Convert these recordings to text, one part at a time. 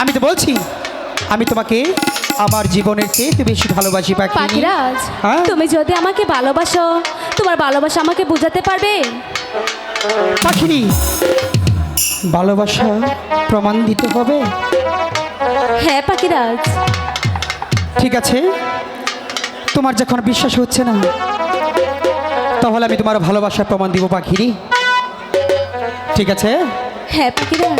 আমি তো বলছি আমি তোমাকে আমার জীবনের চেয়ে বেশি ভালোবাসি পাখি পাখিরাজ হ্যাঁ? তুমি যদি আমাকে ভালোবাসো তোমার ভালোবাসা আমাকে বোঝাতে পারবে? পাখিনি ভালোবাসা প্রমাণ দিতে হবে? হ্যাঁ পাখিরাজ। ঠিক আছে তোমার যখন বিশ্বাস হচ্ছে না তাহলে আমি তোমার ভালোবাসার প্রমাণ দিব পাখিরি ঠিক আছে? হ্যাঁ পাখিরাজ।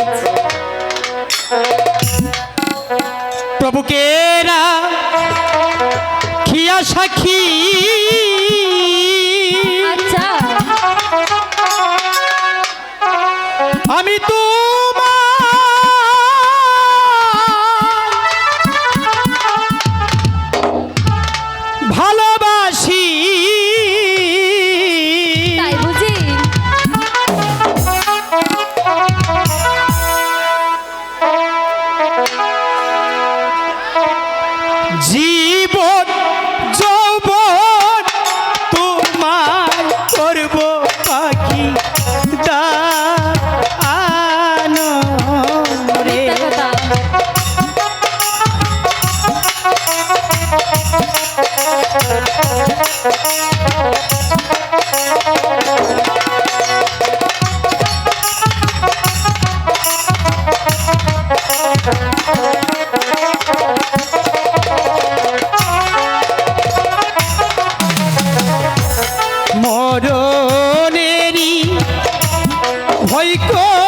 প্রভুকে না খিয়া সাক্ষী। ভয় করি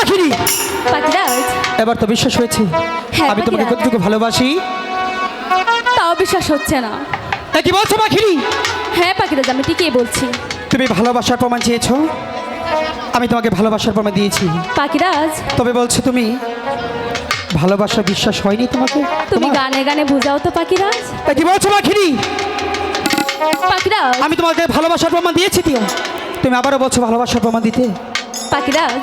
পাখিরি। পাখিরাজ এবার তো বিশ্বাস হয়েছে। হ্যাঁ, আমি তোমাকে কতটুকু ভালোবাসি? তাও বিশ্বাস হচ্ছে না। কি বলছো পাখিরি? হ্যাঁ পাখিরাজ আমি ঠিকই বলছি। তুমি ভালোবাসার প্রমাণ চেয়েছো। আমি তোমাকে ভালোবাসার প্রমাণ দিয়েছি। পাখিরাজ তবে বলছো তুমি ভালোবাসা বিশ্বাস হয়নি তোমাকে? তুমি গানে গানে বুঝাও তো পাখিরাজ কি বলছো পাখিরি? পাখিরাজ আমি তোমাকে ভালোবাসার প্রমাণ দিয়েছি তুমি আবারও বলছো ভালোবাসার প্রমাণ দিতে। পাখিরাজ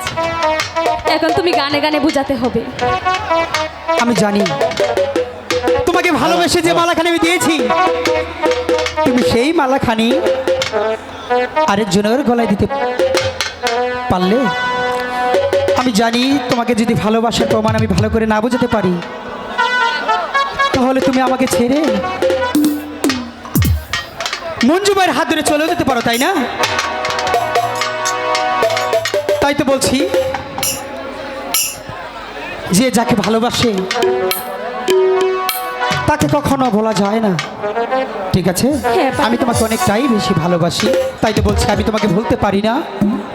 এখন তুমি গানে গানে বুঝাতে হবে। আমি জানি। তোমাকে ভালোবেসে যে মালাখানি আমি দিয়েছি, তুমি সেই মালাখানি আরেকজনের গলায় দিতে পারলে? আমি জানি তোমাকে যদি ভালোবাসার প্রমাণ আমি ভালো করে না বোঝাতে পারি, তাহলে তুমি আমাকে ছেড়ে মঞ্জু ভাইয়ের হাত ধরে চলেও যেতে পারো, তাই না? তাই তো বলছি যে যাকে ভালোবাসে তাকে কখনো বলা যায় না। ঠিক আছে? হ্যাঁ, আমি তোমাকে অনেকটাই বেশি ভালোবাসি। তাই তো বলছি আমি তোমাকে ভুলতে পারি না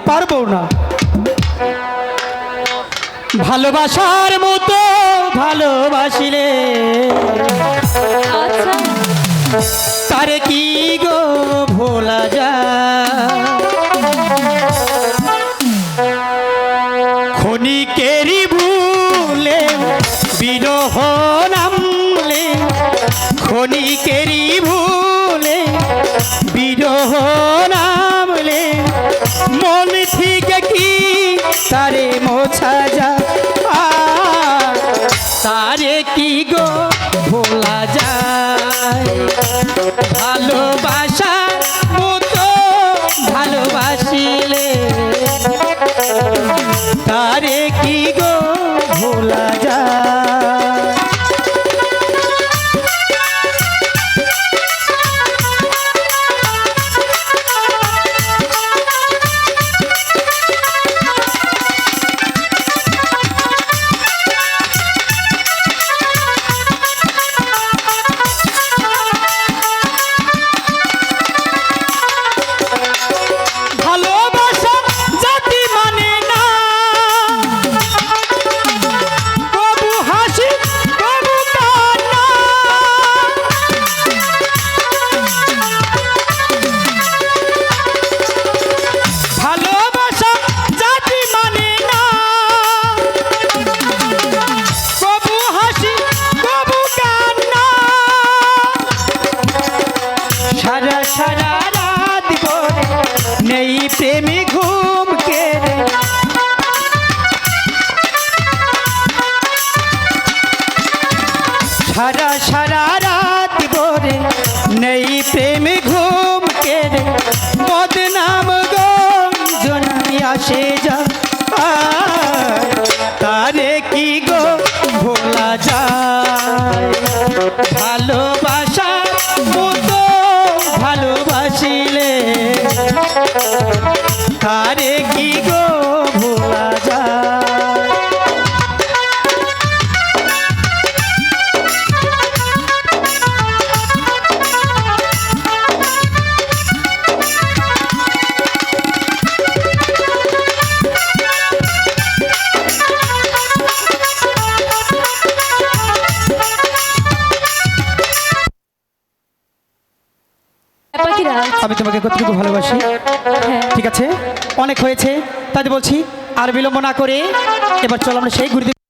পারব না। ভালোবাসার মতো ভালোবাসিলে। আচ্ছা। তারে কি গো ভোলা যায়? তারে মোছা যা। তারে কি গো ভোলা যায়? ভালোবাসা নেই প্রেমী ঘুম কেড়ে সারা সারা রাত ভরে নেই প্রেম ঘুম কেড়ে বদনাম গঞ্জনাই আসে যা কি গো ভোলা যায়? আমি তোমাকে কতটুকু ভালোবাসি? হ্যাঁ। ঠিক আছে? অনেক হয়েছে তাই বলছি আর বিলম্ব না করে। এবার চলো আমরা সেই গুরুদেব